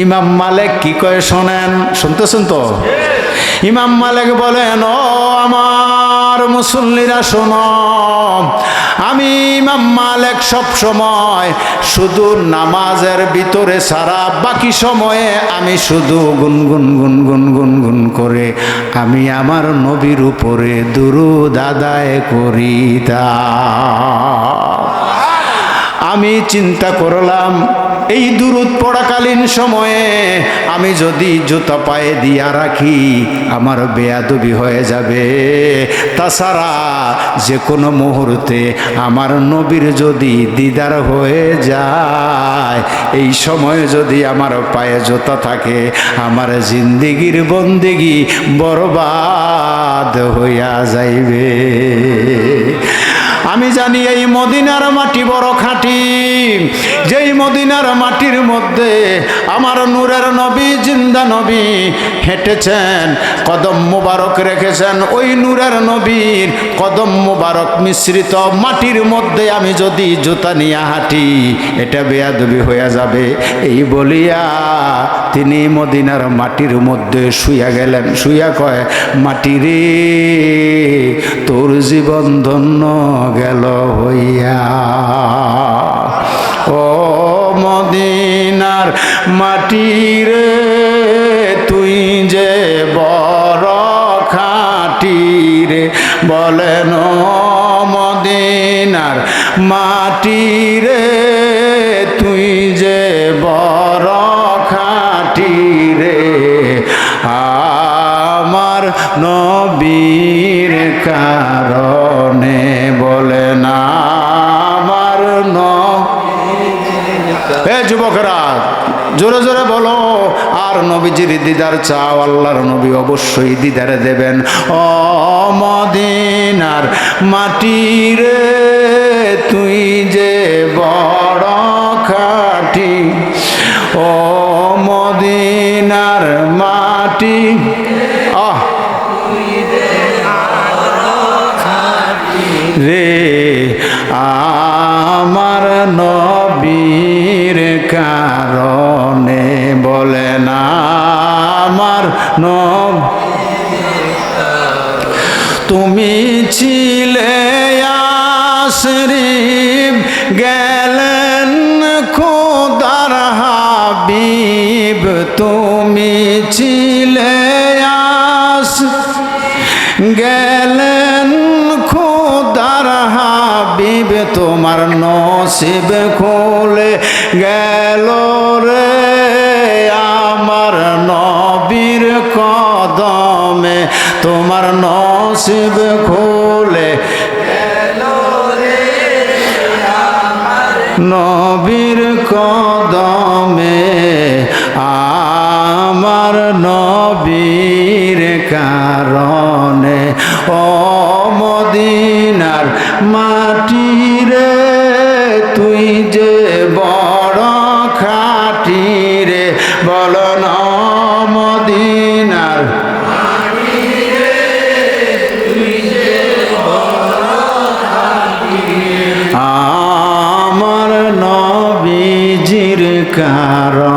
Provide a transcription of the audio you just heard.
ইমাম মালিক কি কয় শোনেন? শুনতেছেন তো ইমাম মালিক বলেন, ও আমার মুসল্লিরা, শোনো। আমি ইমাম মালিক সব সময় শুধু নামাজের ভিতরে সারা বাকি সময়ে আমি শুধু গুনগুন গুনগুন গুনগুন করে আমি আমার নবীর উপরে দুরুদ আদায় করি তা। আমি চিন্তা করলাম এই দূরত পড়াকালীন সময়ে আমি যদি জুতা পায়ে দিয়া রাখি, আমার বেয়াদবি হয়ে যাবে। তাছাড়া যে কোনো মুহূর্তে আমার নবীর যদি দিদার হয়ে যায়, এই সময় যদি আমার পায়ে জুতা থাকে, আমার জিন্দিগির বন্দিগি বরবাদ হইয়া যাইবে। আমি জানি এই মদিনার মাটি বড় খাঁটি। মদিনার মাটির মধ্যে আমার নূরের নবী, জিন্দা নবী হেঁটেছেন, কদম মুবারক রেখেছেন। ওই নূরের নবীর কদম মুবারক মিশ্রিত মাটির মধ্যে আমি যদি জুতা নিয়ে হাঁটি, এটা বেয়াদবি হয়ে যাবে। এই বলিয়া তিনি মদিনার মাটির মধ্যে শুইয়া গেলেন। শুইয়া কয়, মাটি রে, তোর জীবন ধন্য গেল হইয়া। মদিনার মাটি রে তুই যে বড় খাটি রে বলেন মদিনার মাটি রে তুই যে বড় খাটি রে আমার নবীর কারণে বলে না, আমার ন যুবকরা জোরে জোরে বলো, আর নবীজির দিদার চাও, আল্লাহর নবী অবশ্যই দিদারে দেবেন। ও মদিনার মাটি রে, তুই যে বড় খাটি। ও মদিনার মাটি, আহ। রে, আমার নবীর নব তুমি ছিলে আশরিফ গেলেন খোদার হাবিব। তুমি ছিলে আস গেলেন খোদার হাবিব। তোমার নসিব খুলে গেল রে। কদমে তোমার নসিব খুলে নবীর কদমে আমার নবীর কারণে ও মদিনার মাটি কারণ